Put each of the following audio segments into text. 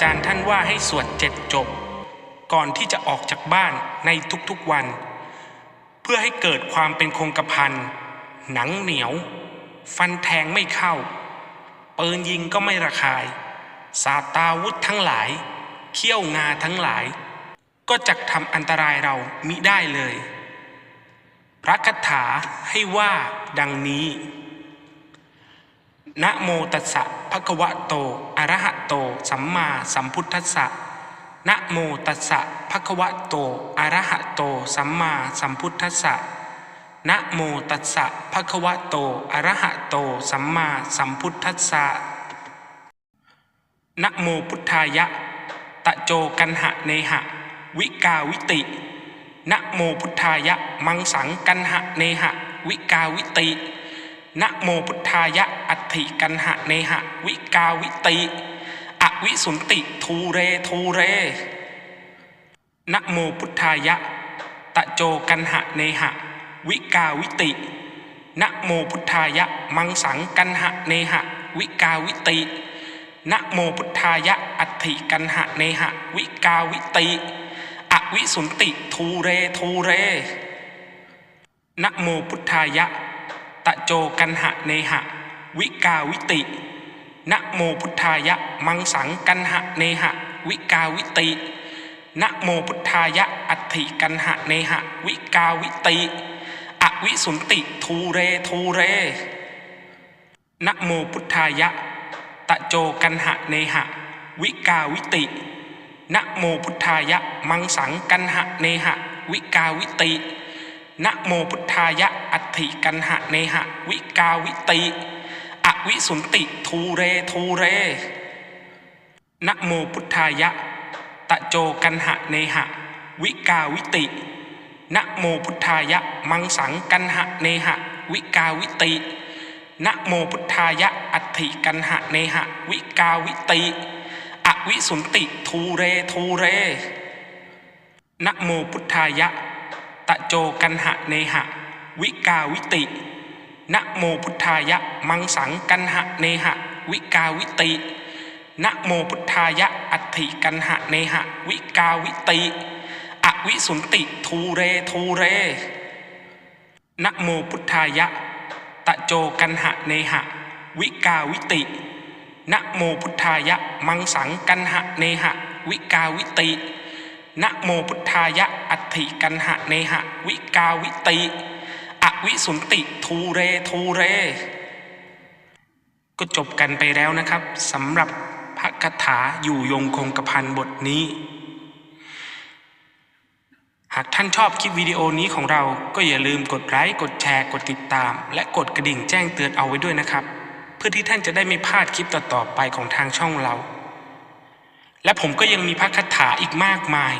จารย์ท่านว่าให้สวดเจ็ดจบ ก่อนที่จะออกจากบ้านในทุกๆวัน เพื่อให้เกิดความเป็นคงกระพันหนังเหนียว ฟันแทงไม่เข้า ปืนยิงก็ไม่ระคาย สาตาวุธทั้งหลาย เขี้ยวงาทั้งหลาย ก็จะทำอันตรายเรามิได้เลย พระคาถาให้ว่าดังนี้ นะโมตัสสะ ภะควะโตอะระหะโต สัมมาสัมพุทธัสสะ นะโมตัสสะภะควะโตอะระหะโต สัมมาสัมพุทธัสสะ นะโมตัสสะภะควะโตอะระหะโต สัมมาสัมพุทธัสสะ นะโมพุทธายะ ตะโจกันหะเนหะ วิกาวิติ นะโมพุทธายะ มังสังกันหะเนหะ วิกาวิติ นะโมพุทธายะ อัตถิกันหะเนหะ วิกาวิติอวิสุนติทูเรทูเรนะโมพุทธายะ ตะโจกันหะเนหะ วิกาวิตินะโมพุทธายะ มังสังกันหะเนหะ วิกาวิตินะโมพุทธายะ อัตถิกันหะเนหะ วิกาวิติอวิสุนติทูเรทูเรนะโมพุทธายะ ตะโจกันหะเนหะ วิกาวิติ นะโมพุทธายะ มังสังกันหะเนหะ วิกาวิติ นะโมพุทธายะ อัตถิกันหะเนหะ วิกาวิติอวิสุนติทูเรทูเร นะโมพุทธายะ ตะโจกันหะเนหะ วิกาวิติ นะโมพุทธายะ มังสังกันหะเนหะ วิกาวิติ นะโมพุทธายะ อัตถิกันหะเนหะ วิกาวิติ อวิสุนติทูเรทูเรนะโมพุทธายะ ตะโจกันหะเนหะ วิกาวิตินะโมพุทธายะ มังสังกันหะเนหะ วิกาวิตินะโมพุทธายะ อัตถิกันหะเนหะ วิกาวิติ อวิสุนติทูเรทูเรนะโมพุทธายะ ตะโจกันหะเนหะ วิกาวิติ นะโมพุทธายะ มังสังกันหะเนหะ วิกาวิติ นะโมพุทธายะ อัตถิกันหะเนหะ วิกาวิติ อวิสุนติทูเรทูเร นะโมพุทธายะ ตะโจกันหะเนหะ วิกาวิติ นะโมพุทธายะ มังสังกันหะเนหะ วิกาวิติ นะโมพุทธายะอัตถิกันหะเนหะ วิกาวิติ อวิสุนติทูเรทูเร ก็จบกันไปแล้วนะครับสำหรับพระคาถาอยู่ยงคงกระพันบทนี้ หากท่านชอบคลิปวิดีโอนี้ของเราก็อย่าลืมกดไลค์กดแชร์กดติดตาม และกดกระดิ่งแจ้งเตือนเอาไว้ด้วยนะครับ เพื่อที่ท่านจะได้ไม่พลาดคลิปต่อๆไปของทางช่องเรา และผมก็ยังมีพระคาถาอีกมากมาย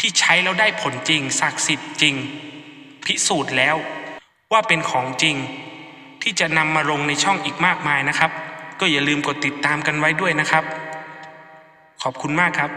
ที่ใช้แล้วได้ผลจริงศักดิ์สิทธิ์จริง พิสูจน์แล้วว่าเป็นของจริง ที่จะนำมาลงในช่องอีกมากมายนะครับ ก็อย่าลืมกดติดตามกันไว้ด้วยนะครับ ขอบคุณมากครับ